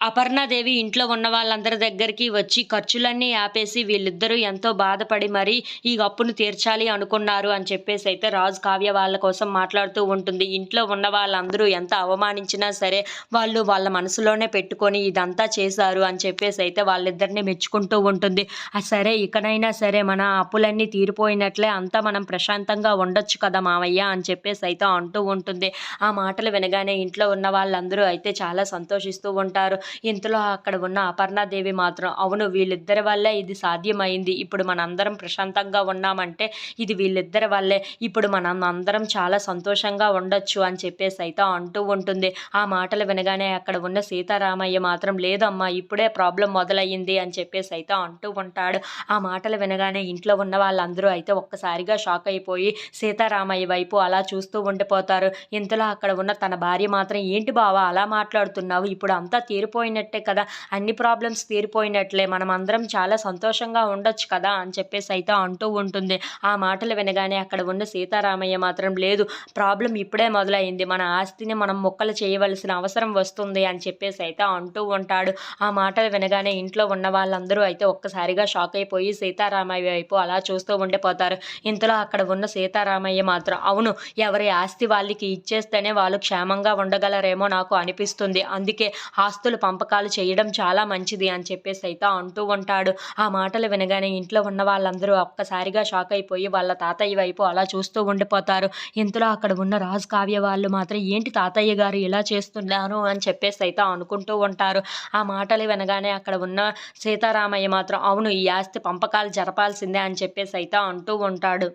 అపర్ణాదేవి ఇంట్లో ఉన్న వాళ్ళందరి దగ్గరికి వచ్చి ఖర్చులన్నీ ఆపేసి వీళ్ళిద్దరూ ఎంతో బాధపడి మరి ఈ అప్పును తీర్చాలి అనుకున్నారు అని చెప్పేసి అయితే రాజు కావ్య వాళ్ళ కోసం మాట్లాడుతూ ఉంటుంది. ఇంట్లో ఉన్న వాళ్ళందరూ ఎంత అవమానించినా సరే వాళ్ళు వాళ్ళ మనసులోనే పెట్టుకొని ఇదంతా చేశారు అని చెప్పేసి అయితే వాళ్ళిద్దరిని మెచ్చుకుంటూ ఉంటుంది. సరే ఇకనైనా సరే మన అప్పులన్నీ తీరిపోయినట్లే అంతా మనం ప్రశాంతంగా ఉండొచ్చు కదా మావయ్య అని చెప్పేసి అయితే అంటూ ఉంటుంది. ఆ మాటలు వినగానే ఇంట్లో ఉన్న వాళ్ళందరూ అయితే చాలా సంతోషిస్తూ ఉంటారు. ఇంతలో అక్కడ ఉన్న అపర్ణాదేవి మాత్రం అవును వీళ్ళిద్దరి వల్లే ఇది సాధ్యమైంది. ఇప్పుడు మనందరం ప్రశాంతంగా ఉన్నామంటే ఇది వీళ్ళిద్దరి వల్లే. ఇప్పుడు మనం అందరం చాలా సంతోషంగా ఉండొచ్చు అని చెప్పేసి అయితే అంటూ ఉంటుంది. ఆ మాటలు వినగానే అక్కడ ఉన్న సీతారామయ్య మాత్రం లేదమ్మా ఇప్పుడే ప్రాబ్లం మొదలయ్యింది అని చెప్పేసి అయితే అంటూ ఉంటాడు. ఆ మాటలు వినగానే ఇంట్లో ఉన్న వాళ్ళందరూ అయితే ఒక్కసారిగా షాక్ అయిపోయి సీతారామయ్య వైపు అలా చూస్తూ ఉండిపోతారు. ఇంతలో అక్కడ ఉన్న తన భార్య మాత్రం ఏంటి బావా అలా మాట్లాడుతున్నావు? ఇప్పుడు అంతా తీరిపోయినట్టే కదా. అన్ని ప్రాబ్లమ్స్ తీరిపోయినట్లే మనం అందరం చాలా సంతోషంగా ఉండొచ్చు కదా అని చెప్పేసి అయితే అంటూ ఉంటుంది. ఆ మాటలు వినగానే అక్కడ ఉన్న సీతారామయ్య మాత్రం లేదు ప్రాబ్లం ఇప్పుడే మొదలైంది. మన ఆస్తిని మనం మొక్కలు చేయవలసిన అవసరం వస్తుంది అని చెప్పేసి అయితే అంటూ ఉంటాడు. ఆ మాటలు వినగానే ఇంట్లో ఉన్న వాళ్ళందరూ అయితే ఒక్కసారిగా షాక్ అయిపోయి సీతారామయ్య వైపు అలా చూస్తూ ఉండిపోతారు. ఇంతలో అక్కడ ఉన్న సీతారామయ్య మాత్రం అవును ఎవరి ఆస్తి వాళ్ళకి ఇచ్చేస్తేనే వాళ్ళు క్షేమంగా ఉండగలరేమో నాకు అనిపిస్తుంది. అందుకే ఆస్తులు పంపకాలు చేయడం చాలా మంచిది అని చెప్పేసి అయితే అంటూ ఉంటాడు. ఆ మాటలు వినగానే ఇంట్లో ఉన్న వాళ్ళందరూ ఒక్కసారిగా షాక్ అయిపోయి వాళ్ళ తాతయ్య వైపు అలా చూస్తూ ఉండిపోతారు. ఇంతలో అక్కడ ఉన్న రాజు కావ్య వాళ్ళు మాత్రం ఏంటి తాతయ్య గారు ఇలా చేస్తున్నారు? అని చెప్పేసి అయితే అనుకుంటూ ఉంటారు. ఆ మాటలు వినగానే అక్కడ ఉన్న సీతారామయ్య మాత్రం అవును ఈ ఆస్తి పంపకాలు జరపాల్సిందే అని చెప్పేసి అయితే అంటూ ఉంటాడు.